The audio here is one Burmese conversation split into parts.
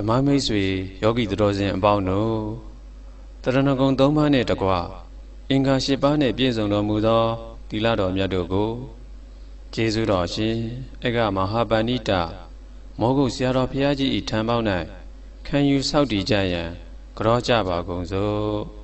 ဓမ္မမိတ်ဆွေယောဂီသူတော်စင်အပေါင်းတို့တရဏဂုံ၃ပါးနဲ့တကွအင်္ဂါ၈ပါးနဲ့ပြည့်စုံတော်မူသောသီလတော်မြတ်တို့ကိုကျေးဇူးတော်ရှင်အကမဟာပဏိတမောဂုတ်ဆရာတော်ဘုရားကြီးဤထံပေါင်း၌ခံယူဆောက်တည်ကြရန်ကြောကြပါကုန်စို့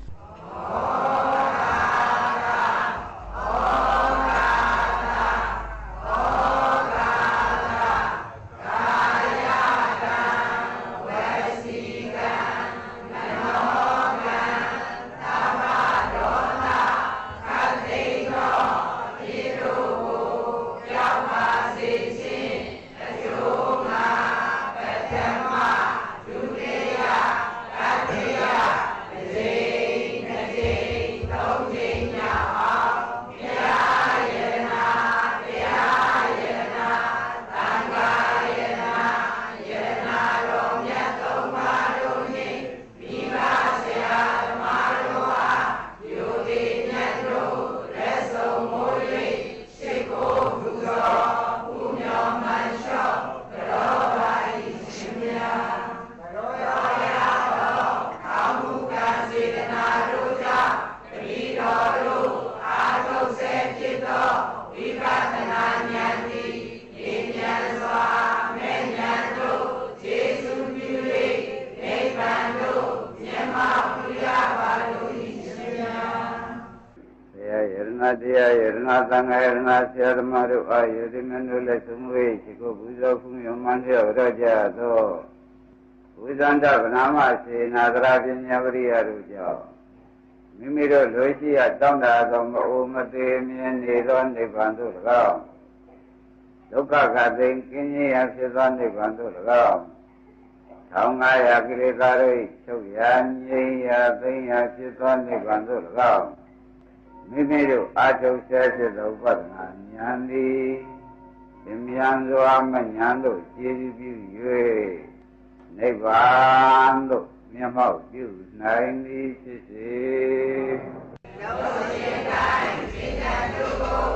တရားယရဏသံဃာယရဏဆရာဓမ္မတို့အားယတိမင်းတို့လည်းသုံးဝေးရှိကိုပူဇော်ဖူးမြမန်းလျော့ရကြသောဝိဇန္တဗနာမရှိနာသရာပညာပရိယတို့ကြောင့်မိမိတို့လွေရှိရတောင်းတသောမအိုမသေးမြင်နေသောနိဗ္ဗာန်သို့၎င်းဒုက္ခခသိင်ကင်းခြင်းရဖြစ်သောနိဗ္ဗာန်သို့၎င်း1500ကိလေသာတို့ချုပ်ရငြိမ်းရသိမ်းရဖြစ်သောနိဗ္ဗာန်သို့၎င်း မိမိတို့အာထုတ်ဆဲဖြစ်သောဥပဒနာဉာဏ်သည်သင်မြန်စွာမဉာဏ်တို့ကျေးဇူးပြု၍နိဗ္ဗာန်သို့မျက်မှောက်ပြုနိုင်သည်ဖြစ်စေယ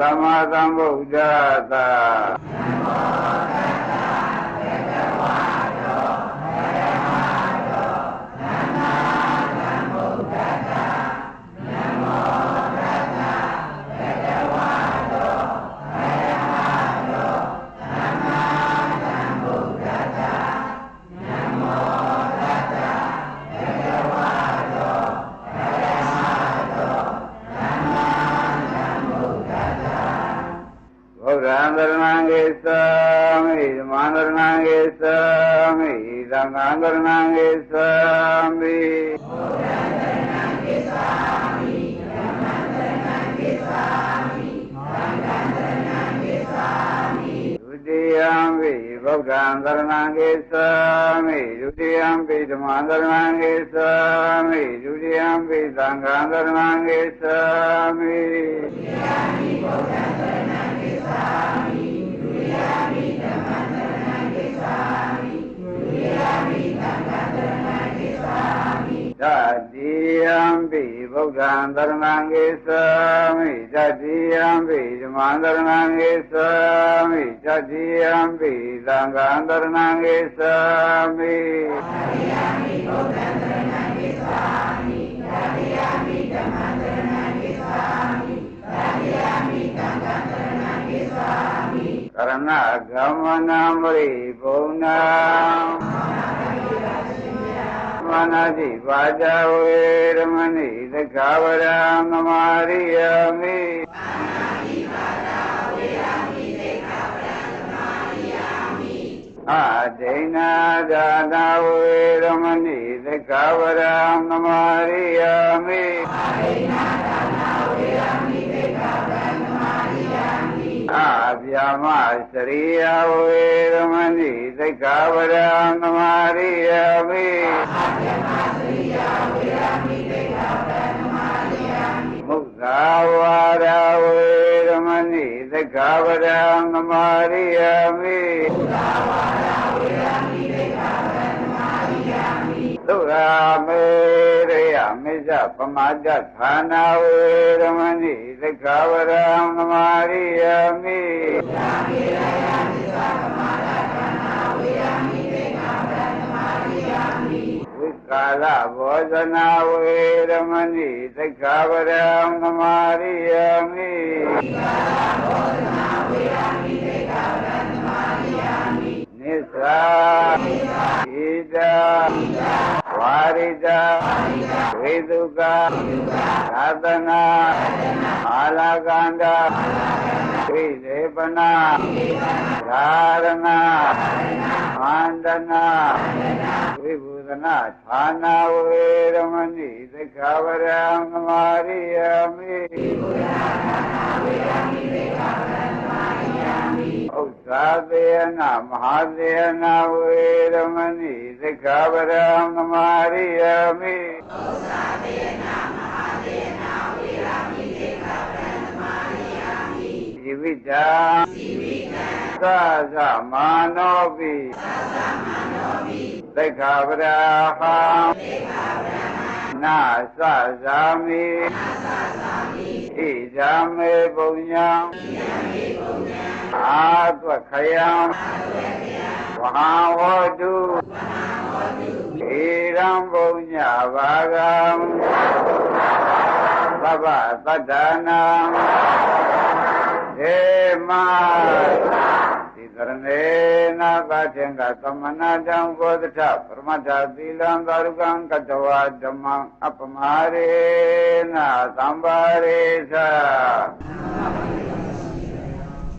သမ္မာသမ္ဗုဒ္ဓသာ ဗုဒ္ဓံသရဏံဂိသာမိဓမ္မံသရဏံဂိသာမိ သံဃံသရဏံဂိသာမိဒုတိယံဝိဗုဒ္ဓံသရဏံဂိသာ မိဒုတိယံဝိဓမ္မံသရဏံဂိသာမိဒုတိယံဝိသံဃံသရဏံဂိသာမိတတိယံပိဗုဒ္ဓကံတရဏံကိသမိတတိယံပိဓမ္မံတရဏံ ကိသမိတတိယံပိသံဃံတရဏံကိသမိကရဏဂမနံပရိဘုံနာမနာတိပါဇဝေရမဏိသက္ခဝရံသမာရိယမိအာဒိဏဒါနာဝေရမဏိသက္ခဝရံသမာရိယမိအာဗျာမစရိယဝေရမဏိ သက္ခဝရံသမာရိယမိမုသာဝါရဝေရမဏိသက္ခဝရံသမာရိယမိသုရာမေရိယမေဇပမာဒဌာနာဝေရမဏိသက္ခဝရံသမာရိယမိဝိကာလဘောဇနာဝေရမဏိသက္ခဝရံသမာရိယမိနိစ္စဣဒာဝါရိဒာဝေဒုကသာသနာအာလကန္တာဝိသေပ နာဓာရဏမန္တနာဝိဘူဒနာဌာနာဝေရမဏိသက္ခဝရံသမာရိယမိဥစ္စာသေနမဟာသေနဝေရမဏိသက္ခဝရံသမာရိယမိဇိ ဝိတံသသမာနောပိသိက္ခာပရာဟံနာသဇာမိဣဇာမေပုံညာအာသဝခယံဝဟံဟောတုဣရံပုံညာဘာဂံသဗ္ဗတတ္တ နာေမဒီတရဏေနာကတေင်္ဂသမနာတံဘောဓထပရမတ္ထသီလံသာရုကံကတဝဓမ္မံအပမရေနသံပါရေသ